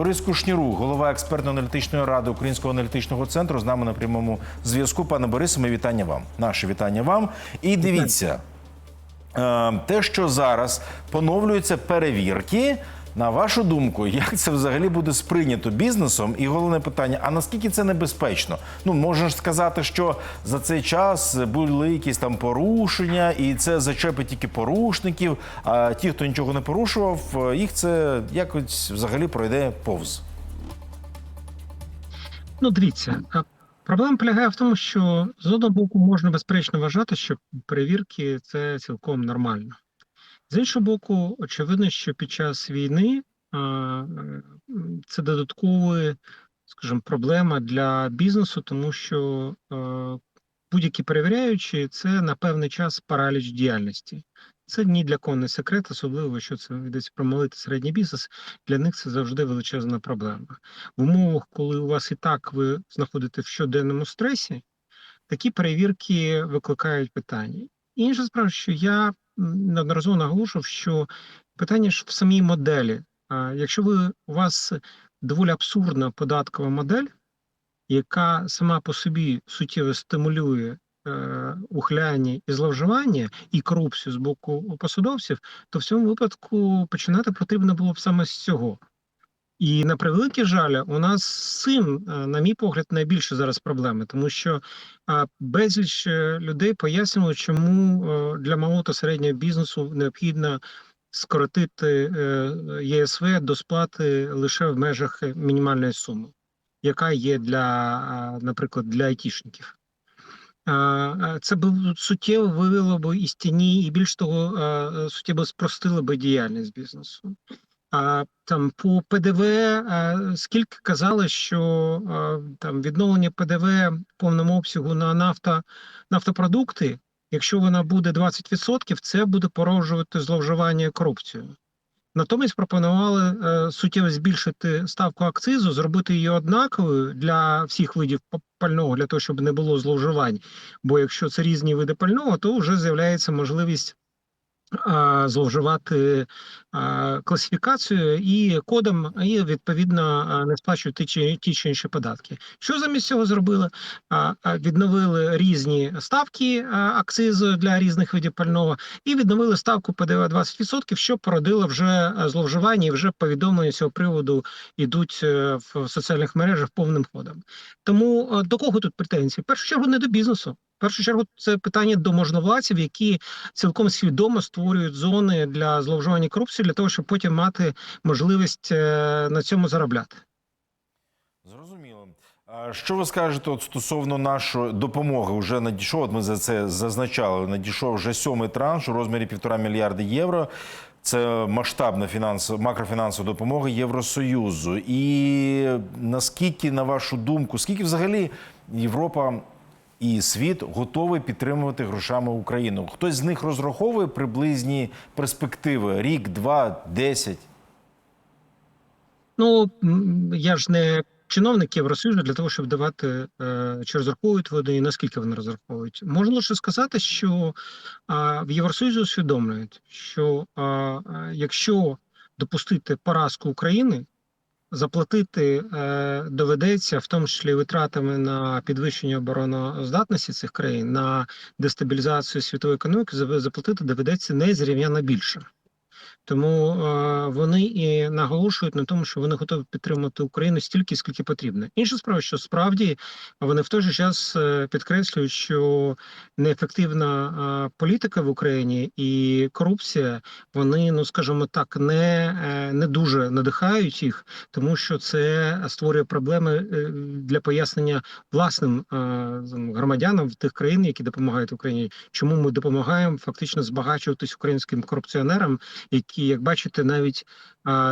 Борис Кушнірук, голова експертно-аналітичної ради Українського аналітичного центру, з нами на прямому зв'язку. Пане Борисе, ми вітання вам. Наше вітання вам. І дивіться, е, те, що зараз поновлюються перевірки. На вашу думку, як це взагалі буде сприйнято бізнесом? І головне питання: а наскільки це небезпечно? Ну можна ж сказати, що за цей час були якісь там порушення, і це зачепить тільки порушників. А ті, хто нічого не порушував, їх це якось взагалі пройде повз. Ну, дивіться, проблема полягає в тому, що з одного боку можна безперечно вважати, що перевірки це цілком нормально. З іншого боку, очевидно, що під час війни це додаткова, скажімо, проблема для бізнесу, тому що будь-які перевіряючі це на певний час параліч діяльності. Це ні для кого не секрет, особливо якщо це йдеться про малий та середній бізнес. Для них це завжди величезна проблема. В умовах, коли у вас і так ви знаходите в щоденному стресі, такі перевірки викликають питання. Інша справа, що я неодноразово наголошував, що питання ж в самій моделі. Якщо ви у вас доволі абсурдна податкова модель, яка сама по собі суттєво стимулює е, ухиляння і зловживання і корупцію з боку посадовців, то в цьому випадку починати потрібно було б саме з цього. І на превеликий жаль, у нас з цим, е, на мій погляд, найбільше зараз проблеми, тому що безліч е, людей пояснювали, чому е, для малого та середнього бізнесу необхідно скоротити ЄСВ до сплати лише в межах мінімальної суми, яка є для, наприклад, для айтішників. Це б суттєво вивело б із тіні, і більш того, суттєво спростило би діяльність бізнесу. А там по ПДВ скільки казали, що там відновлення ПДВ в повному обсягу на нафта, нафтопродукти, якщо вона буде 20%, це буде породжувати зловживання і корупцію. Натомість пропонували е, суттєво збільшити ставку акцизу, зробити її однаковою для всіх видів пального, для того, щоб не було зловживань. Бо якщо це різні види пального, то вже з'являється можливість зловживати класифікацією і кодом, і відповідно не сплачувати ті ті чи інші податки. Що замість цього зробили? Відновили різні ставки акцизу для різних видів пального і відновили ставку ПДВ 20%, що породило вже зловживання, і вже повідомлення цього приводу йдуть е, в соціальних мережах повним ходом. Тому е, до кого тут претензії? В першу чергу не до бізнесу. Першу чергу це питання до можновладців, які цілком свідомо створюють зони для зловживання корупції для того, щоб потім мати можливість е, на цьому заробляти. Зрозуміло. Що ви скажете от стосовно нашої допомоги? Вже надійшов. От ми за це зазначали. Надійшов вже сьомий транш у розмірі півтора мільярди євро. Це масштабна фінансова макрофінансова допомога Євросоюзу. І наскільки, на вашу думку, скільки взагалі Європа і світ готовий підтримувати грошами Україну? Хтось з них розраховує приблизні перспективи: рік, два, десять. Ну я ж не чиновник Євросоюзу для того, щоб давати е, чи розраховують вони і наскільки вони розраховують. Можна лише сказати, що в Євросоюзі усвідомлюють, що а, якщо допустити поразку України, заплатити е, доведеться, в тому числі витратами на підвищення обороноздатності цих країн, на дестабілізацію світової економіки, заплатити доведеться незрівняно більше. Тому е, вони і наголошують на тому, що вони готові підтримати Україну стільки, скільки потрібно. Інша справа, що справді вони в той же час е, підкреслюють, що неефективна е, політика в Україні і корупція, вони, ну скажімо так, не, не дуже надихають їх, тому що це створює проблеми для пояснення власним громадянам в тих країн, які допомагають Україні. Чому ми допомагаємо фактично збагачуватись українським корупціонерам, які, як бачите, навіть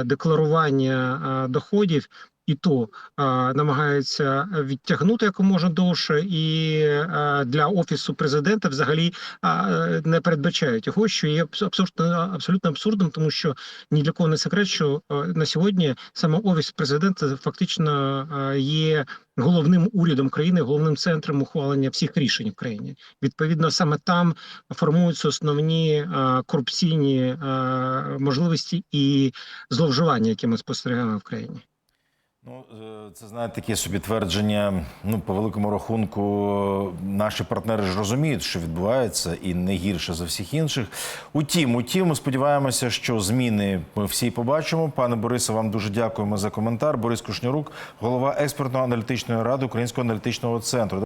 декларування доходів. І то а, намагаються відтягнути якомога довше, і а, для офісу президента взагалі а, не передбачають його, що є абс- абсолютно абсолютно абсурдом, тому що ні для кого не секрет, що а, на сьогодні саме офіс президента фактично а, є головним урядом країни, головним центром ухвалення всіх рішень в країні. Відповідно, саме там формуються основні е, корупційні е, можливості і зловживання, які ми спостерігаємо в країні. Ну, е, це знаєте, таке собі твердження. Ну, по великому рахунку, наші партнери ж розуміють, що відбувається, і не гірше за всіх інших. Утім, утім, ми сподіваємося, що зміни ми всі побачимо. Пане Борисе, вам дуже дякуємо за коментар. Борис Кушнярук, голова експертно-аналітичної ради Українського аналітичного центру.